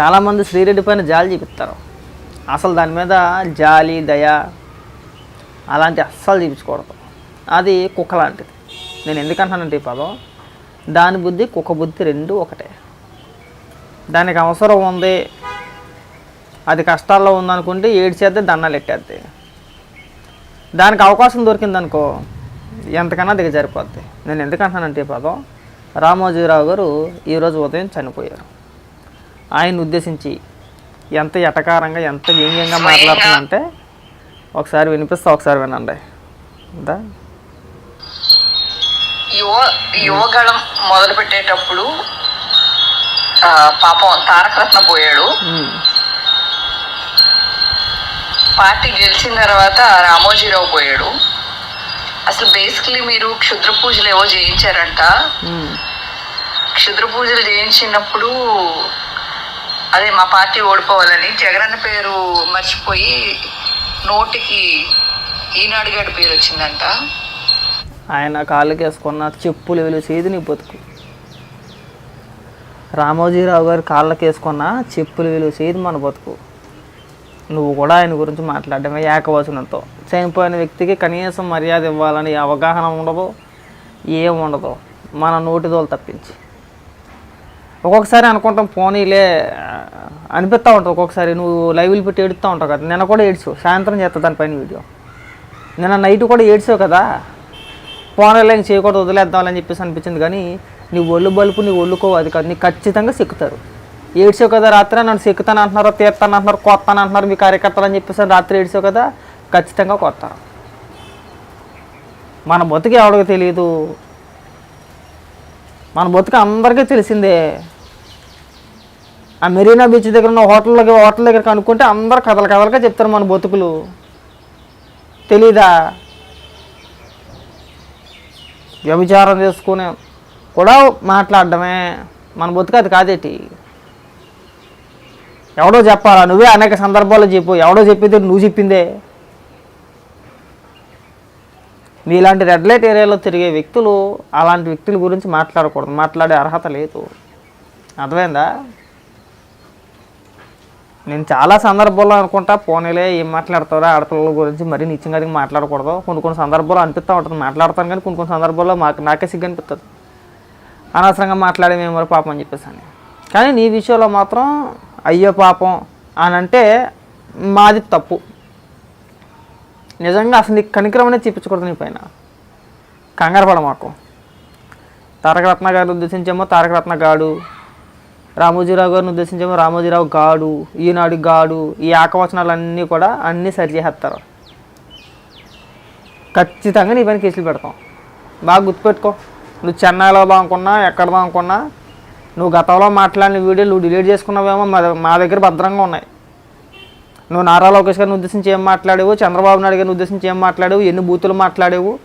చాలామంది శ్రీరెడ్డి పైన జాలి చూపిస్తారు. అసలు దాని మీద జాలి దయ అలాంటి అస్సలు చూపించకూడదు. అది కుక్క లాంటిది. నేను ఎందుకంటానంటే ఈ పదం దాని బుద్ధి కుక్క బుద్ధి రెండు ఒకటే. దానికి అవసరం ఉంది. అది కష్టాల్లో ఉందనుకుంటే ఏడ్చేద్దే దండాలు ఎట్టేద్ది. దానికి అవకాశం దొరికిందనుకో ఎంతకన్నా దిగజారిపోద్ది. నేను ఎందుకంటానంటే ఈ పదం రామోజీరావు గారు ఈరోజు ఉదయం చనిపోయారు. ఆయన ఉద్దేశించి ఎంత ఎటకారంగా ఎంత వ్యంగ్యంగా మాట్లాడుతుందంటే ఒకసారి వినిపిస్తా ఒకసారి వినండి. యువ యువగళం మొదలు పెట్టేటప్పుడు పాపం తారకరత్న పోయాడు. పార్టీ గెలిచిన తర్వాత రామోజీరావు పోయాడు. అసలు బేసికలీ మీరు క్షుద్ర పూజలు ఏవో చేయించారంట. క్షుద్ర పూజలు చేయించినప్పుడు అదే మా పార్టీ ఓడిపోవాలని జగనన్న పేరు మర్చిపోయి నోటికి ఈనాడు గారి పేరు వచ్చిందంట. ఆయన కాళ్ళకి వేసుకున్న చెప్పులు వెలిసేది నీ బతుకు. రామోజీరావు గారు కాళ్ళకి వేసుకున్న చెప్పులు వెలిసేది మన బతుకు. నువ్వు కూడా ఆయన గురించి మాట్లాడడమే ఏకవచనంతో. చనిపోయిన వ్యక్తికి కనీసం మర్యాద ఇవ్వాలని అవగాహన ఉండదు ఏం ఉండదు. మన నోటిదోలు తప్పించి. ఒక్కొక్కసారి అనుకుంటాం పోనీలే అనిపిస్తూ ఉంటుంది. ఒక్కొక్కసారి నువ్వు లైవ్లు పెట్టి ఏడుస్తూ ఉంటావు కదా. నిన్న కూడా ఏడ్చు సాయంత్రం చేస్తా దానిపైన వీడియో. నిన్న నైట్ కూడా ఏడ్చావు కదా. పోనీలే ఇంక చేయకూడదు వదిలేద్దామని చెప్పేసి అనిపించింది. కానీ నీ ఒళ్ళు బలుపు నీ ఒళ్ళుకో అది కాదు. నీకు ఖచ్చితంగా సిక్కుతారు. ఏడ్చావు కదా రాత్రి నన్ను సిక్కుతాను అంటున్నారు తీస్తాను అంటున్నారు కొత్తాను అంటున్నారు మీ కార్యకర్తలు అని చెప్పేసి రాత్రి ఏడ్చావు కదా ఖచ్చితంగా కొత్తారు మన బతుకు ఎవడికి తెలియదు మన బతుకు అందరికీ తెలిసిందే. ఆ మెరీనా బీచ్ దగ్గర ఉన్న హోటల్లోకి హోటల్ దగ్గర కనుక్కుంటే అందరు కథలు కథలుగా చెప్తారు మన బతుకులు. తెలీదా? వ్యభిచారం చేసుకునే కూడా మాట్లాడడమే. మన బతుకు అది కాదేటి? ఎవడో చెప్పాలా? నువ్వే అనేక సందర్భాల్లో చెప్పు. ఎవడో చెప్పేది నువ్వు చెప్పిందే. మీలాంటి రెడ్ లైట్ ఏరియాలో తిరిగే వ్యక్తులు అలాంటి వ్యక్తుల గురించి మాట్లాడకూడదు. మాట్లాడే అర్హత లేదు. అర్థమైందా? నేను చాలా సందర్భాల్లో అనుకుంటా పోనీలే ఏం మాట్లాడతారో ఆడపిల్లల గురించి మరీ నిత్యంగా మాట్లాడకూడదు. కొన్ని కొన్ని సందర్భాల్లో అనిపిస్తూ ఉంటుంది మాట్లాడతాను కానీ కొన్ని కొన్ని సందర్భాల్లో మాకు నాకే సిగ్గు అనిపిస్తుంది అనవసరంగా మాట్లాడేమేమో మరి పాపం అని చెప్పేసి కానీ నీ విషయంలో మాత్రం అయ్యో పాపం అని అంటే మాది తప్పు. నిజంగా అసలు నీకు కనికరం అనేది చూపించకూడదు నీ పైన. కంగారు పడ మాకు. తారకరత్న గారు ఉద్దేశించేమో తారకరత్న గాడు రామోజీరావు గారిని ఉద్దేశించేమో రామోజీరావు గాడు ఈనాడు గాడు ఈ ఆకవచనాలన్నీ కూడా అన్నీ సరి చేసేస్తారు. ఖచ్చితంగా నీ పైన కేసులు పెడతాం. బాగా గుర్తుపెట్టుకో. నువ్వు చెన్నైలో అనుకున్నా ఎక్కడ అనుకున్నా నువ్వు గతంలో మాట్లాడిన వీడియో నువ్వు డిలీట్ చేసుకున్నావేమో మా మా దగ్గర భద్రంగా ఉన్నాయి. నువ్వు నారా లోకేష్ గారిని ఉద్దేశించి ఏం మాట్లాడేవు? చంద్రబాబు నాయుడు గారిని ఉద్దేశించి ఏం మాట్లాడేవు? ఎన్ని బూతులు మాట్లాడేవు?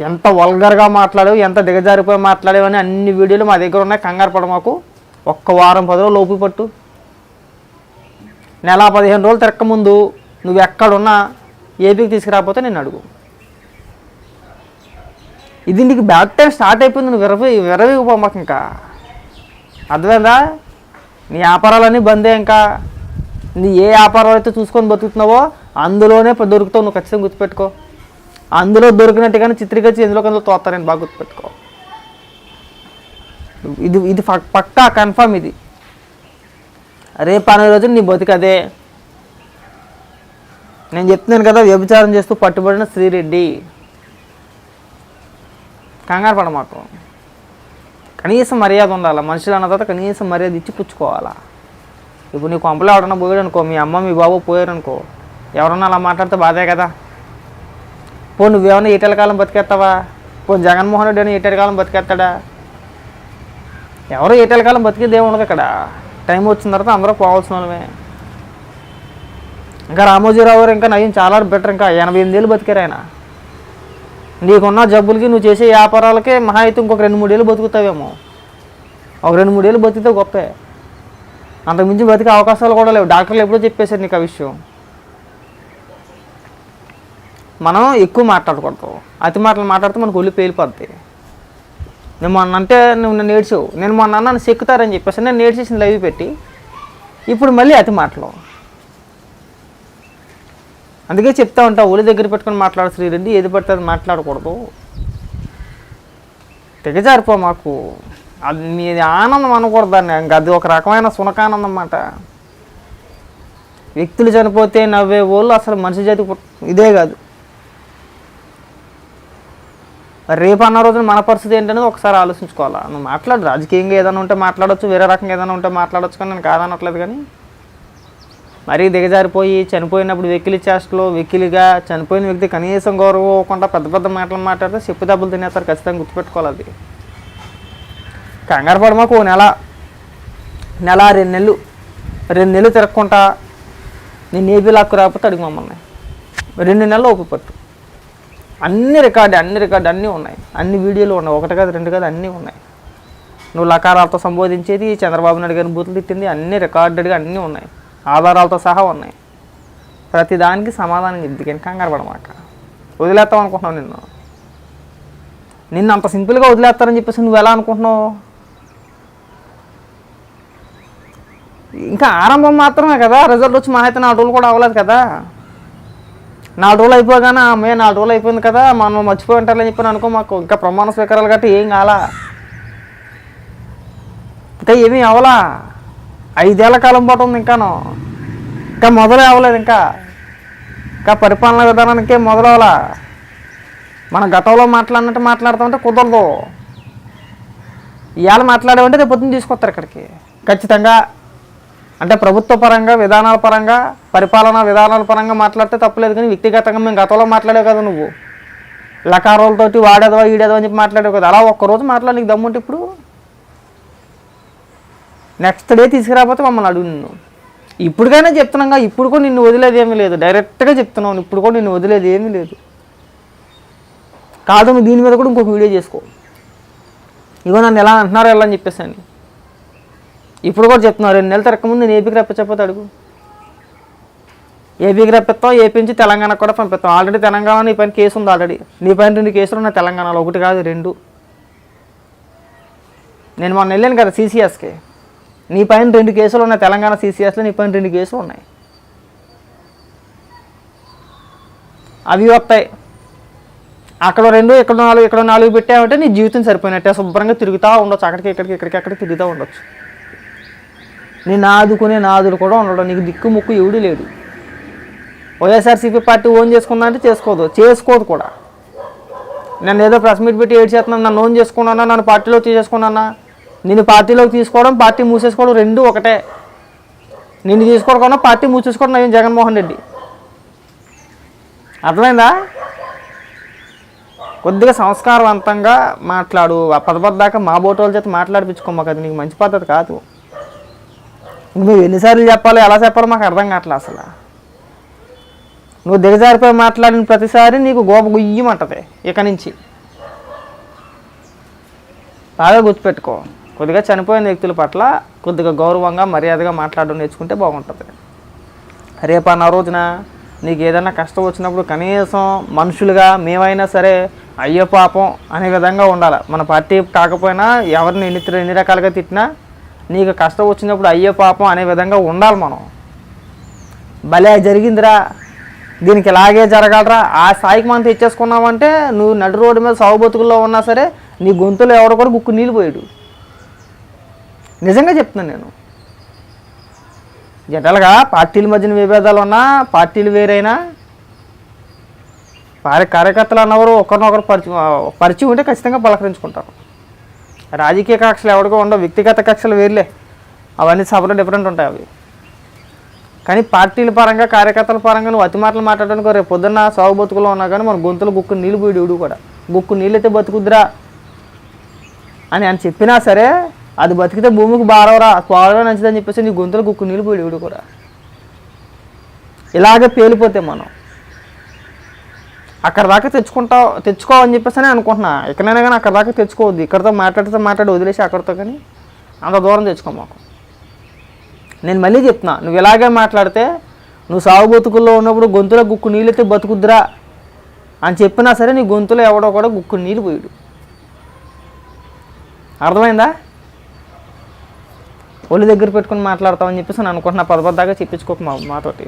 ఎంత వల్గర్గా మాట్లాడేవు ఎంత దిగజారిపోయి మాట్లాడేవు అని అన్ని వీడియోలు మా దగ్గర ఉన్నాయి. కంగారు పడ మాకు. ఒక్క వారం పది రోజులు లోపు పట్టు. నెల పదిహేను రోజులు తిరక్క ముందు నువ్వు ఎక్కడున్నా ఏపీకి తీసుకురాకపోతే నేను అడుగు. ఇది నీకు బ్యాక్ టైం స్టార్ట్ అయిపోయింది నువ్వు విరవి విరవిపో మాకు ఇంకా. అర్థమైందా? నీ వ్యాపారాలన్నీ బందే ఇంకా. నీ ఏ వ్యాపారాలు అయితే చూసుకొని బతుకుతున్నావో అందులోనే దొరుకుతావు నువ్వు ఖచ్చితంగా గుర్తుపెట్టుకో. అందులో దొరికినట్టుగానే చిత్రీకరించి ఎందులో కొంత తోస్తారని బాగా గుర్తుపెట్టుకో. ఇది ఇది పక్కా కన్ఫర్మ్ ఇది. రేపు అనే రోజు నీ బతికదే నేను చెప్తున్నాను కదా వ్యభిచారం చేస్తూ పట్టుబడిన శ్రీరెడ్డి. కంగారు పడ మాకు. కనీసం మర్యాద ఉండాలి? మనుషులు అన్న తర్వాత కనీసం మర్యాద ఇచ్చి పుచ్చుకోవాలా? ఇప్పుడు నీ కొంపలో ఎవడన్నా పోయాడు అనుకో మీ అమ్మ మీ బాబు పోయారు అనుకో ఎవరన్నా అలా మాట్లాడితే బాధే కదా. పో నువ్వేమన్నా ఈటల కాలం బతికేస్తావా? పో జగన్మోహన్ రెడ్డి అని ఈటల కాలం బతికేస్తాడా? ఎవరు ఈటల కాలం బతికేది ఏమి ఉండదు అక్కడ. టైం వచ్చిన తర్వాత అందరూ పోవాల్సిన వాళ్ళమే. ఇంకా రామోజీరావు గారు ఇంకా నయం చాలా బెటర్ ఇంకా ఎనభై ఎనిమిదేళ్ళు బతికారు ఆయన. నీకున్న జబ్బులకి నువ్వు చేసే వ్యాపారాలకే మహా అయితే ఇంకొక రెండు మూడేళ్ళు బతుకుతావేమో. ఒక రెండు మూడేళ్ళు బతికితే గొప్పే. అంతకుమించి బతికే అవకాశాలు కూడా లేవు. డాక్టర్లు ఎప్పుడో చెప్పేశారు నీకు ఆ విషయం. మనం ఎక్కువ మాట్లాడకూడదు. అతి మాటలు మాట్లాడితే మనకు ఒళ్ళు పేలిపోద్ది. నేను మొన్న అంటే నువ్వు నన్ను ఏడ్చావు. నేను మొన్న నన్ను చెక్కుతారని చెప్పేసి నేను ఏడ్చేసిన లైవ్ పెట్టి. ఇప్పుడు మళ్ళీ అతి మాటలు. అందుకే చెప్తా ఉంటా ఒలి దగ్గర పెట్టుకొని మాట్లాడు శ్రీరెడ్డి ఏది పడితే అది మాట్లాడకూడదు. తెగజారిపో మాకు. అది మీది ఆనందం అనకూడదు దాన్ని ఇంకా అది ఒక రకమైన సునకానందం అన్నమాట. వ్యక్తులు చనిపోతే నవ్వే వాళ్ళు అసలు మనిషి జాతి ఇదే కాదు మరి రేపు అన్న రోజున మన పరిస్థితి ఏంటనేది ఒకసారి ఆలోచించుకోవాలా? నువ్వు మాట్లాడు రాజకీయంగా ఏదైనా ఉంటే మాట్లాడొచ్చు వేరే రకంగా ఏదైనా ఉంటే మాట్లాడొచ్చు కానీ నేను కాదనట్లేదు కానీ. మరీ దిగజారిపోయి చనిపోయినప్పుడు వెకిలి చేష్టలో వెకిలిగా చనిపోయిన వ్యక్తి కనీసం గౌరవం ఇవ్వకుండా పెద్ద పెద్ద మాటలు మాట్లాడితే చెప్పు దెబ్బలు తినేస్తారు ఖచ్చితంగా గుర్తుపెట్టుకోవాలి అది. కంగారు పడమాకు ఓ నెల నెల రెండు నెలలు రెండు నెలలు తిరగకుండా నేను ఏపీ లాక్కు రాకపోతే అడిగి మమ్మల్ని. రెండు నెలలు ఓపిక పట్టు. అన్ని రికార్డు అన్ని రికార్డు అన్నీ ఉన్నాయి. అన్ని వీడియోలు ఉన్నాయి. ఒకటి కాదు రెండు కాదు అన్నీ ఉన్నాయి. నువ్వు లకారాలతో సంబోధించేది చంద్రబాబు నాయుడు గారిని బూతులు తిట్టింది అన్ని రికార్డెడ్గా అన్నీ ఉన్నాయి. ఆధారాలతో సహా ఉన్నాయి. ప్రతిదానికి సమాధానం చెప్ది కానీ కంగారు పడమాక. వదిలేస్తాం అనుకుంటున్నావు నిన్ను. నిన్ను అంత సింపుల్గా వదిలేస్తారని చెప్పేసి నువ్వు ఎలా అనుకుంటున్నావు? ఇంకా ఆరంభం మాత్రమే కదా. రిజల్ట్ వచ్చి మా అయితే నాలుగు రోజులు కూడా అవ్వలేదు కదా. నాలుగు రోజులు అయిపోగానే ఆమె నాలుగు రోజులు అయిపోయింది కదా మనం మర్చిపోయి ఉంటారని చెప్పి అనుకో మాకు. ఇంకా ప్రమాణ స్వీకారాలు గట్టి ఏం కాలా. ఇంకా ఏమీ అవలా ఐదేళ్ళ కాలం పాటు ఉంది ఇంకాను. ఇంకా మొదలే అవ్వలేదు ఇంకా. ఇంకా పరిపాలనా విధానానికే మొదలవలా మన గతంలో మాట్లాడినట్టు మాట్లాడతామంటే కుదరదు. ఇవాళ మాట్లాడేవంటే రేపు పొద్దున్న తీసుకొస్తారు ఇక్కడికి. ఖచ్చితంగా. అంటే ప్రభుత్వ పరంగా విధానాల పరంగా పరిపాలనా విధానాల పరంగా మాట్లాడితే తప్పలేదు కానీ వ్యక్తిగతంగా మేము గతంలో మాట్లాడావు కదా నువ్వు. లకారోలతోటి వాడేదవా ఈడేదవా అని చెప్పి మాట్లాడావు కదా. అలా ఒక్కరోజు మాట్లాడి నీకు దమ్ముంటే ఇప్పుడు? నెక్స్ట్ డే తీసుకురాకపోతే మమ్మల్ని అడుగు నిన్ను. ఇప్పుడుకైనా చెప్తున్నాగా ఇప్పుడు కూడా నిన్ను వదిలేది ఏమీ లేదు. డైరెక్ట్గా చెప్తున్నావు ఇప్పుడు కూడా నిన్ను వదిలేది ఏమీ లేదు. కాదు నువ్వు దీని మీద కూడా ఇంకొక వీడియో చేసుకో. ఇగో నన్ను ఎలా అంటున్నారు ఎలా అని చెప్పేసి అని. ఇప్పుడు కూడా చెప్తున్నారు రెండు నెలల తిరగక ముందు నేను ఏపీకి రప్పించకపోతే అడుగు. ఏపీకి రప్పిస్తాం ఏపీ నుంచి తెలంగాణకు కూడా పంపిస్తాం ఆల్రెడీ తెలంగాణ నీ పైన కేసు ఉంది ఆల్రెడీ నీ పైన రెండు కేసులు ఉన్నాయి తెలంగాణలో ఒకటి కాదు రెండు. నేను మొన్న వెళ్ళాను కదా సీసీఎస్కి నీ పైన రెండు కేసులు ఉన్నాయి తెలంగాణ సీసీఎస్లో నీ పైన రెండు కేసులు ఉన్నాయి. అవి వస్తాయి. అక్కడ రెండు ఇక్కడ నాలుగు ఇక్కడ నాలుగు పెట్టామంటే నీ జీవితం సరిపోయినట్టే శుభ్రంగా తిరుగుతూ ఉండొచ్చు. అక్కడికి ఇక్కడికి ఇక్కడికి అక్కడికి తిరుగుతూ ఉండొచ్చు. నేను ఆదుకునే నాదుడు కూడా ఉండడం. నీకు దిక్కు ముక్కు ఎవడు లేడు. వైఎస్ఆర్సీపీ పార్టీ ఓన్ చేసుకుందా అంటే చేసుకోదు. చేసుకోదు కూడా. నన్ను ఏదో ప్రెస్ మీట్ పెట్టి ఏడ్ చేస్తున్నాను నన్ను ఓన్ చేసుకున్నానా? నన్ను పార్టీలో తీసేసుకున్నానా? నేను పార్టీలోకి తీసుకోవడం పార్టీ మూసేసుకోవడం రెండు ఒకటే. నిన్ను తీసుకోవడం పార్టీ మూసేసుకోవడం నేను జగన్మోహన్ రెడ్డి. అర్థమైందా? కొద్దిగా సంస్కారవంతంగా మాట్లాడు. ఆ పదపద్దాకా మా బోటోల చేత మాట్లాడిపించుకోమాక అది నీకు మంచి పద్ధతి కాదు. నువ్వు ఎన్నిసార్లు చెప్పాలి ఎలా చెప్పాలో మాకు అర్థం కావట్లే అసలు. నువ్వు దిగజారిపోయి మాట్లాడిన ప్రతిసారి నీకు గోప గుయ్యమంటది ఇక నుంచి. బాగా గుర్తుపెట్టుకో కొద్దిగా చనిపోయిన వ్యక్తుల పట్ల కొద్దిగా గౌరవంగా మర్యాదగా మాట్లాడడం నేర్చుకుంటే బాగుంటుంది. రేపు అన్న రోజున నీకు ఏదైనా కష్టం వచ్చినప్పుడు కనీసం మనుషులుగా మేమైనా సరే అయ్యో పాపం అనే విధంగా ఉండాలి. మన పార్టీ కాకపోయినా ఎవరిని ఎన్ని ఎన్ని రకాలుగా తిట్టినా నీకు కష్టం వచ్చినప్పుడు అయ్యే పాపం అనే విధంగా ఉండాలి మనం. భలే జరిగిందిరా. దీనికి ఇలాగే జరగలరా. ఆ స్థాయికి మనం తెచ్చేసుకున్నామంటే నువ్వు నడు రోడ్డు మీద సాగు బతుకుల్లో ఉన్నా సరే నీ గొంతులో ఎవరో కూడా గుక్కు నీళ్ళు పోయాడు. నిజంగా చెప్తున్నాను నేను. జనరల్గా పార్టీల మధ్యన విభేదాలు ఉన్నా పార్టీలు వేరైనా వారి కార్యకర్తలు అన్నవారు ఒకరినొకరు పరిచయం పరిచయం ఉంటే ఖచ్చితంగా పలకరించుకుంటారు. రాజకీయ కక్షలు ఎవరికో ఉండవు వ్యక్తిగత కక్షలు వేర్లే. అవన్నీ సభలో డిఫరెంట్ ఉంటాయి అవి. కానీ పార్టీల పరంగా కార్యకర్తల పరంగా నువ్వు అతి మాటలు మాట్లాడడానికి రేపు పొద్దున్న సాగు బతుకులో ఉన్నా కానీ మన గొంతులు గుక్కు నీళ్ళు పోయిడు కూడా. గుక్కు నీళ్ళైతే అయితే బతుకుద్దిరా. అని అని చెప్పినా సరే అది బతికితే భూమికి బారవరా స్వాగమే మంచిదని చెప్పేసి నీ గొంతులు గుక్కు నీళ్ళు పోయిడు కూడా. ఇలాగే పేలిపోతే మనం. అక్కడ దాకా తెచ్చుకుంటావు తెచ్చుకోవని చెప్పేసి అని అనుకుంటున్నా. ఎక్కడైనా కానీ అక్కడ దాకా తెచ్చుకోవద్దు. ఇక్కడతో మాట్లాడితే మాట్లాడి వదిలేసి అక్కడితో కానీ అంత దూరం తెచ్చుకో మాకు నేను మళ్ళీ చెప్తున్నా నువ్వు ఇలాగే మాట్లాడితే నువ్వు సాగు బతుకుల్లో ఉన్నప్పుడు గొంతులో గుక్కు నీళ్ళైతే బతుకుద్దురా అని చెప్పినా సరే నీ గొంతులో ఎవడో కూడా గుక్కు నీళ్ళు పోయాడు. అర్థమైందా? ఒళ్ళు దగ్గర పెట్టుకుని మాట్లాడతామని చెప్పేసి నేను అనుకుంటున్నా. పదపద్దాగా చెప్పించుకోక మా మాతోటి.